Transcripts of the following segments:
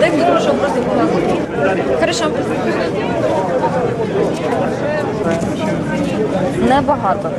Дай мені просто. Хорошо. Небагато.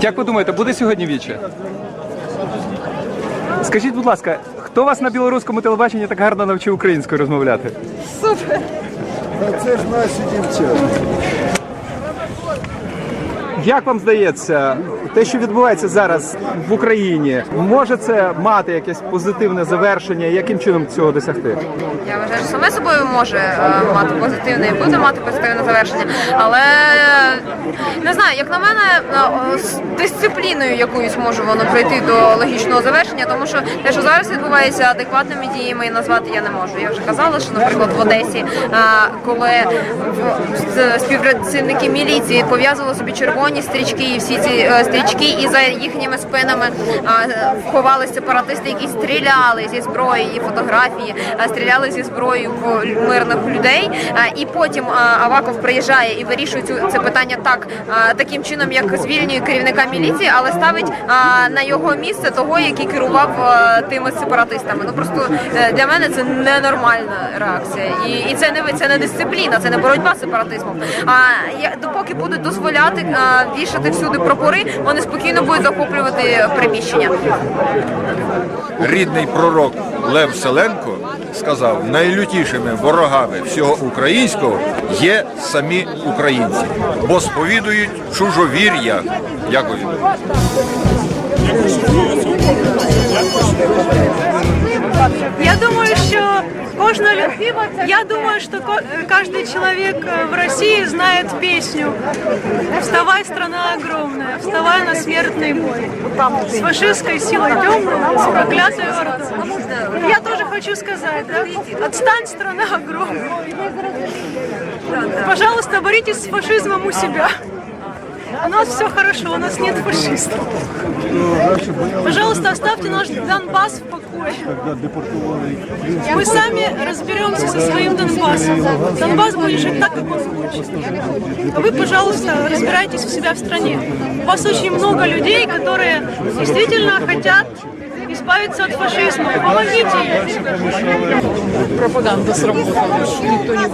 Як ви думаєте, буде сьогодні віче? Скажіть, будь ласка, хто вас на білоруському телебаченні так гарно навчив українською розмовляти? А це ж наші дівчата. Як вам здається, те, що відбувається зараз в Україні, може це мати якесь позитивне завершення? Яким чином цього досягти? Я вважаю, що саме собою може е, мати позитивне і буде мати позитивне завершення. Але не знаю, як на мене, е, з дисципліною якоюсь може воно прийти до логічного завершення, тому що те, що зараз відбувається адекватними діями, назвати я не можу. Я вже казала, що, наприклад, в Одесі, е, коли співпрацівники міліції пов'язували собі червоні стрічки, і всі ці е, стрічки, і за їхніми спинами ховалися сепаратисти, які стріляли зі зброї, і фотографії, стріляли зі зброєю в мирних людей. І потім Аваков приїжджає і вирішує це питання так таким чином, як звільнює керівника міліції, але ставить на його місце того, який керував тими сепаратистами. Ну просто е, для мене це ненормальна реакція, і, і це не це не дисципліна, це не боротьба з сепаратизмом. А я допоки будуть дозволяти вішати всюди прапори, вони спокійно будуть захоплювати приміщення. рідний пророк Лев Селенко сказав, найлютішими ворогами всього українського є самі українці, бо сповідують чужовір'я. Дякую. Я думаю, що кожна я думаю, что каждый человек э, в России знает песню «Вставай, страна огромная, вставай на смертный бой, с фашистской силой темной, с проклятой ордой». Я тоже хочу сказать, да? Отстань, страна огромная. Пожалуйста, боритесь с фашизмом у себя. У нас все хорошо, у нас нет фашистов. Пожалуйста, оставьте наш Донбасс в покое. Мы сами разберемся со своим Донбассом. Донбасс будет жить так, как он хочет. А вы, пожалуйста, разбирайтесь у себя в стране. У вас очень много людей, которые действительно хотят избавиться от фашизма. Помогите им. пропаганда сработала, никто не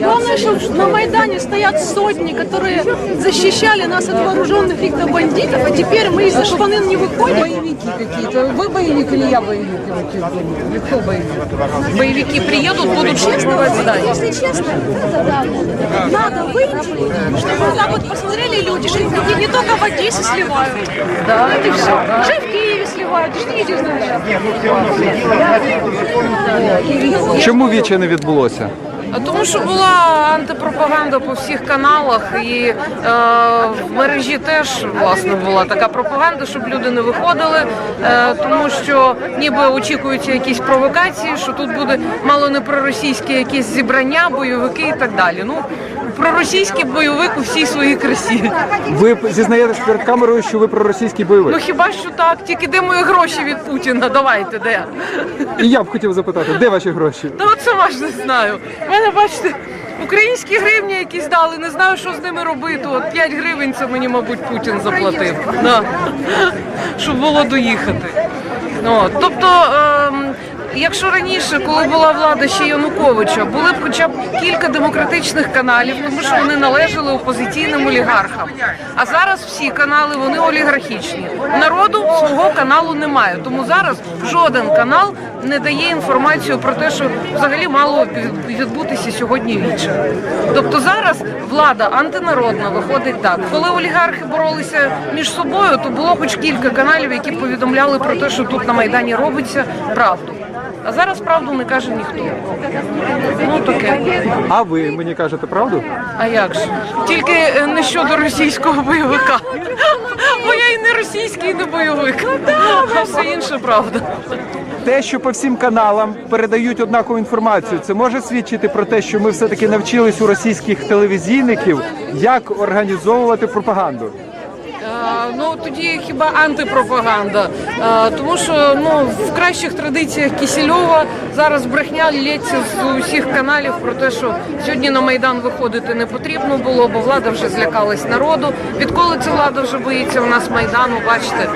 Главное, что на Майдане стоят сотни, которые защищали нас от вооруженных каких-то бандитов, а теперь мы из-за шпанын не выходим. боевики какие-то. Вы боевик или я боевик? Или кто- или кто боевик? Боевики приедут, будут штурмовать здание. Если честно, надо выйти, чтобы так вот посмотрели люди, что не, не только в Одессе сливают. Да. Что и в Киеве сливают, ждите, значит. Чому віче не відбулося? Тому, що була антипропаганда по всіх каналах, і е, в мережі теж власне була така пропаганда, щоб люди не виходили, е, тому що ніби очікуються якісь провокації, що тут буде мало не проросійське якесь зібрання, бойовики і так далі. Ну проросійський бойовик у всій своїй красі. Ви зізнаєтесь перед камерою, що ви проросійський бойовик? Ну хіба що так? Тільки де мої гроші від Путіна? Давайте де. І я б хотів запитати, де ваші гроші? Та от сама ж не знаю. У мене, бачите, українські гривні якісь дали, не знаю, що з ними робити. От 5 гривень це мені, мабуть, Путін заплатив. Да. Щоб було доїхати. Ну, от, тобто, ем, якщо раніше, коли була влада ще Януковича, були б хоча б кілька демократичних каналів, тому що вони належали опозиційним олігархам. А зараз всі канали вони олігархічні. Народу свого каналу немає. Тому зараз жоден канал не дає інформацію про те, що взагалі мало відбутися сьогодні віче. Тобто зараз влада антинародна виходить так. Коли олігархи боролися між собою, то було хоч кілька каналів, які повідомляли про те, що тут на майдані робиться правду. А зараз правду не каже ніхто. Ну таке. А ви мені кажете правду? А як же? Тільки е, не щодо російського бойовика. Бо я і не російський, і не бойовик. А все інше правда. Те, що по всім каналам передають однакову інформацію, це може свідчити про те, що ми все-таки навчились у російських телевізійників, як організовувати пропаганду. Ну тоді хіба антипропаганда. А, тому що ну в кращих традиціях Кісільова зараз брехня лється з усіх каналів про те, що сьогодні на майдан виходити не потрібно було, бо влада вже злякалась народу. Відколи ця влада вже боїться у нас майдану, бачите.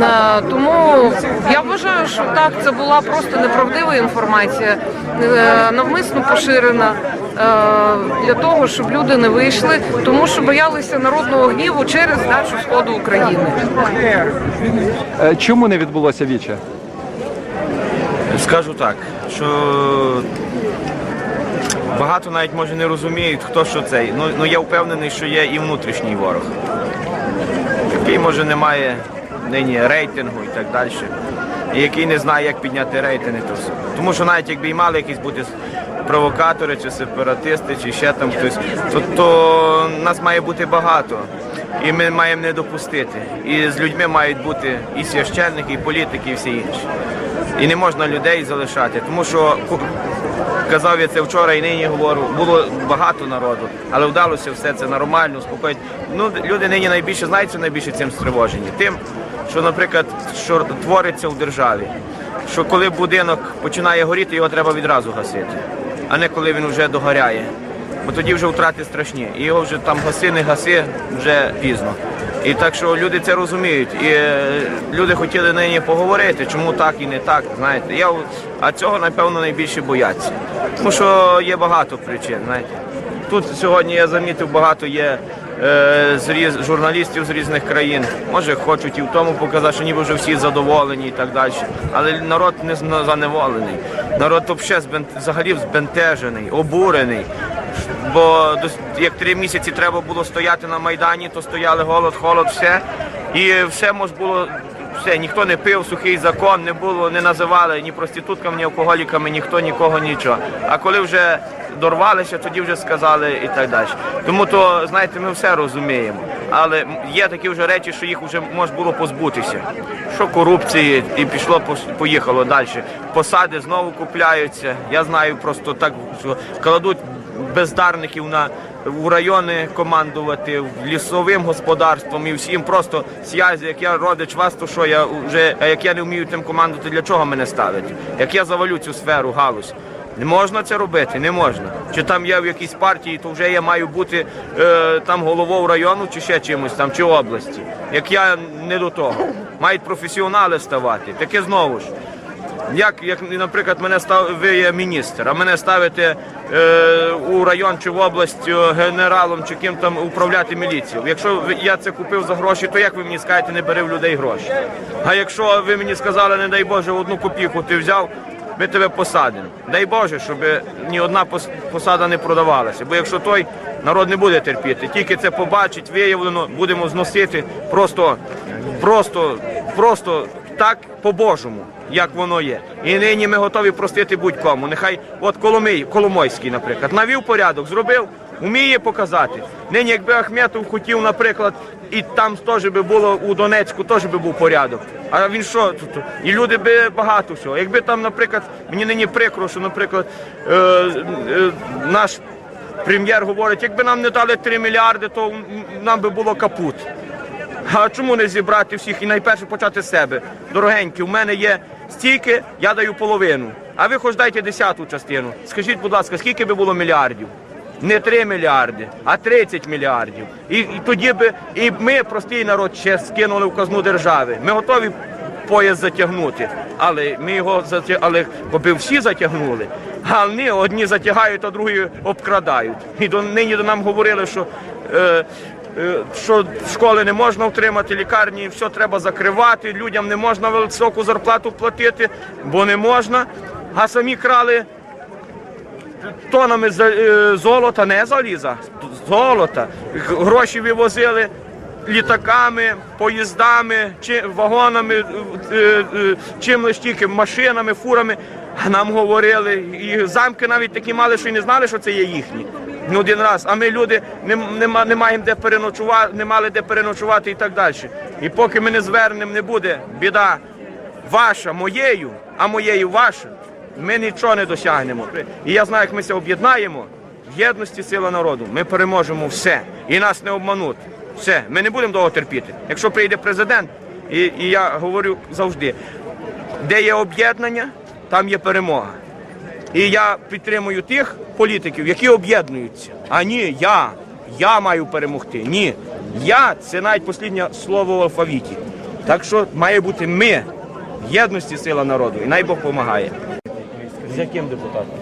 А, тому я вважаю, що так це була просто неправдива інформація, е, навмисно поширена е, для того, щоб люди не вийшли, тому що боялися народного гніву через здачу сходу України. Е, Чому не відбулося віче? Скажу так, що багато навіть може не розуміють, хто що цей. Ну, ну я впевнений, що є і внутрішній ворог, який може не має нині рейтингу і так далі. І який не знає, як підняти рейтинги. Тому що навіть якби і мали якісь бути провокатори чи сепаратисти, чи ще там хтось, то, то нас має бути багато. І ми маємо не допустити. І з людьми мають бути і священники, і політики, і всі інші. І не можна людей залишати, тому що казав я це вчора і нині говорю, було багато народу, але вдалося все це нормально, спокійно. Ну, люди нині найбільше знають, що найбільше цим стривожені. Тим, що, наприклад, що твориться в державі, що коли будинок починає горіти, його треба відразу гасити, а не коли він вже догоряє. Бо тоді вже втрати страшні. І його вже там гаси, не гаси, вже пізно. І так що люди це розуміють. І е, люди хотіли нині поговорити, чому так і не так. Знаєте, я а цього напевно найбільше бояться. Тому що є багато причин. Знаєте. Тут сьогодні я замітив, багато є е, з різ, журналістів з різних країн. Може, хочуть і в тому показати, що ніби вже всі задоволені і так далі. Але народ не заневолений. Народ взагалі збен- взагалі збентежений, обурений. Бо як три місяці треба було стояти на Майдані, то стояли голод, холод, все. І все мож було. Все, ніхто не пив, сухий закон, не було, не називали ні проститутками, ні алкоголіками, ніхто нікого нічого. А коли вже дорвалися, тоді вже сказали і так далі. Тому то, знаєте, ми все розуміємо. Але є такі вже речі, що їх вже можна було позбутися. Що корупції, і пішло, поїхало далі. Посади знову купляються. Я знаю просто так, що кладуть бездарників на в райони командувати лісовим господарством і всім просто сязі, як я родич вас, то що я вже, а як я не вмію тим командувати, для чого мене ставить? Як я завалю цю сферу, галузь. Не можна це робити, не можна. Чи там я в якійсь партії, то вже я маю бути е, там головою району, чи ще чимось там, чи області. Як я не до того. Мають професіонали ставати. Таке знову ж. Як, як, наприклад, мене став ви є міністр, а мене ставите е, у район чи в область е, генералом чи ким там управляти міліцією. Якщо я це купив за гроші, то як ви мені скажете, не бери в людей гроші? А якщо ви мені сказали, не дай Боже, одну копійку ти взяв, ми тебе посадимо. Дай Боже, щоб ні одна посада не продавалася. Бо якщо той народ не буде терпіти, тільки це побачить, виявлено, будемо зносити просто, просто, просто так по-божому, як воно є. І нині ми готові простити будь-кому. Нехай от Коломий, Коломойський, наприклад, навів порядок, зробив, вміє показати. Нині, якби Ахметов хотів, наприклад, і там теж би було у Донецьку, теж би був порядок. А він що тут? І люди би багато всього. Якби там, наприклад, мені нині прикро, що, наприклад, е, е, наш прем'єр говорить, якби нам не дали 3 мільярди, то нам би було капут. А чому не зібрати всіх і найперше почати з себе? Дорогенькі, у мене є стільки, я даю половину. А ви хоч дайте десяту частину. Скажіть, будь ласка, скільки би було мільярдів? Не 3 мільярди, а 30 мільярдів. І, і тоді би і ми, простий народ, ще скинули в казну держави. Ми готові пояс затягнути, але ми його але коби всі затягнули. А вони одні затягають, а другі обкрадають. І до нині до нам говорили, що. Е, що школи не можна утримати, лікарні все треба закривати, людям не можна високу зарплату платити, бо не можна. А самі крали тонами е, золота, не заліза, золота. Гроші вивозили літаками, поїздами, вагонами, е, е, чим лиш тільки машинами, фурами. Нам говорили, і замки навіть такі мали, що й не знали, що це є їхні. Не один раз. А ми люди не, не, не маємо де переночувати, не мали де переночувати і так далі. І поки ми не звернемо, не буде біда ваша моєю, а моєю ваша, ми нічого не досягнемо. І я знаю, як ми це об'єднаємо. В єдності сила народу. Ми переможемо все. І нас не обмануть. Все, ми не будемо довго терпіти. Якщо прийде президент, і, і я говорю завжди, де є об'єднання, там є перемога. І я підтримую тих політиків, які об'єднуються. А ні, я. Я маю перемогти. Ні. Я це навіть останнє слово в алфавіті. Так що має бути ми. В єдності сила народу. І най Бог допомагає. З яким депутатом?